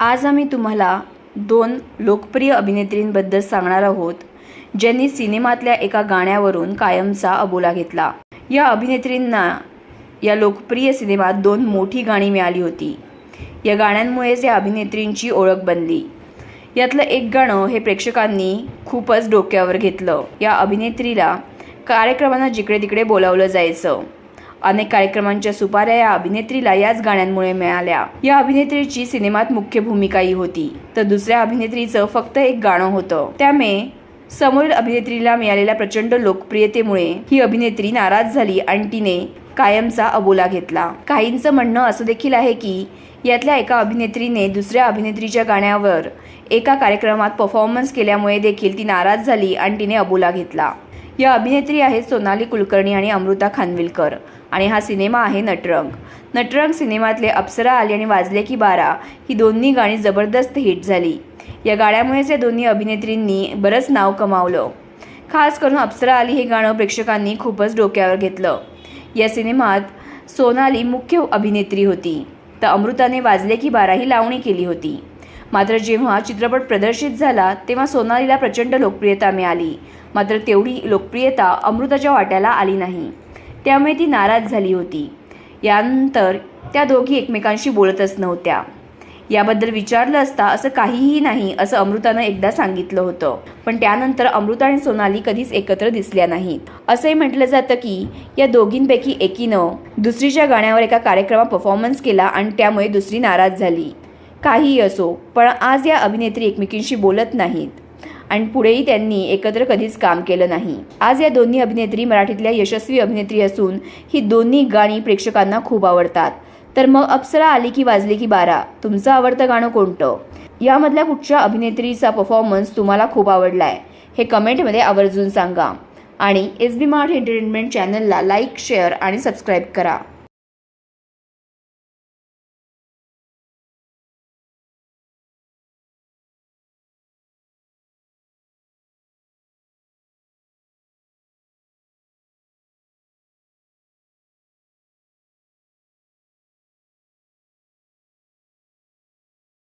आज आम्ही तुम्हाला दोन लोकप्रिय अभिनेत्रींबद्दल सांगणार आहोत ज्यांनी सिनेमातल्या एका गाण्यावरून कायमचा अबोला घेतला. या अभिनेत्रींना या लोकप्रिय सिनेमात दोन मोठी गाणी मिळाली होती. या गाण्यांमुळेच या अभिनेत्रींची ओळख बनली. यातलं एक गाणं हे प्रेक्षकांनी खूपच डोक्यावर घेतलं. या अभिनेत्रीला कार्यक्रमांना जिकडे तिकडे बोलावलं जायचं. अनेक कार्यक्रमांच्या सुपाऱ्या या अभिनेत्रीला याच गाण्यांमुळे मिळाल्या. या अभिनेत्रीची सिनेमात मुख्य भूमिकाही होती. तर दुसऱ्या अभिनेत्रीचं फक्त एक गाणं होतं. त्यामुळे समोरील अभिनेत्रीला मिळालेल्या प्रचंड लोकप्रियतेमुळे ही अभिनेत्री नाराज झाली आणि तिने कायमचा अबोला घेतला. काहींचं म्हणणं असं देखील आहे की यातल्या एका अभिनेत्रीने दुसऱ्या अभिनेत्रीच्या गाण्यावर एका कार्यक्रमात परफॉर्मन्स केल्यामुळे देखील ती नाराज झाली आणि तिने अबोला घेतला. या अभिनेत्री आहेत सोनाली कुलकर्णी आणि अमृता खानविलकर. आणि हा सिनेमा आहे नटरंग. नटरंग सिनेमातले अप्सरा आली आणि वाजले की बारा ही दोन्ही गाणी जबरदस्त हिट झाली. या गाण्यामुळेच या दोन्ही अभिनेत्रींनी बरंच नाव कमावलं. खास करून अप्सरा आली हे गाणं प्रेक्षकांनी खूपच डोक्यावर घेतलं. या सिनेमात सोनाली मुख्य अभिनेत्री होती. तर अमृताने वाजले की बारा ही लावणी केली होती. मात्र जेव्हा चित्रपट प्रदर्शित झाला तेव्हा सोनालीला प्रचंड लोकप्रियता मिळाली. मात्र तेवढी लोकप्रियता अमृताच्या वाट्याला आली नाही. त्यामुळे ती नाराज झाली होती. यानंतर त्या दोघी एकमेकांशी बोलतच नव्हत्या. याबद्दल विचारलं असता असं काहीही नाही असं अमृतानं एकदा सांगितलं होतं. पण त्यानंतर अमृता आणि सोनाली कधीच एकत्र दिसल्या नाहीत. असंही म्हटलं जातं की या दोघींपैकी एकीनं दुसरीच्या गाण्यावर एका कार्यक्रमात परफॉर्मन्स केला आणि त्यामुळे दुसरी नाराज झाली. काहीही असो पण आज या अभिनेत्री एकमेकींशी बोलत नाहीत. आणि पुढेही त्यांनी एकत्र कधीच काम केलं नाही. आज या दोन्ही अभिनेत्री मराठीतल्या यशस्वी अभिनेत्री असून ही दोन्ही गाणी प्रेक्षकांना खूप आवडतात. तर मग अप्सरा आली की वाजली की बारा तुमचं आवडतं गाणं कोणतं? यामधल्या कुठच्या अभिनेत्रीचा परफॉर्मन्स तुम्हाला खूप आवडलाय? हे कमेंटमध्ये आवर्जून सांगा. आणि एस बी मार्ट एंटरटेनमेंट चॅनलला लाईक शेअर आणि सबस्क्राईब करा.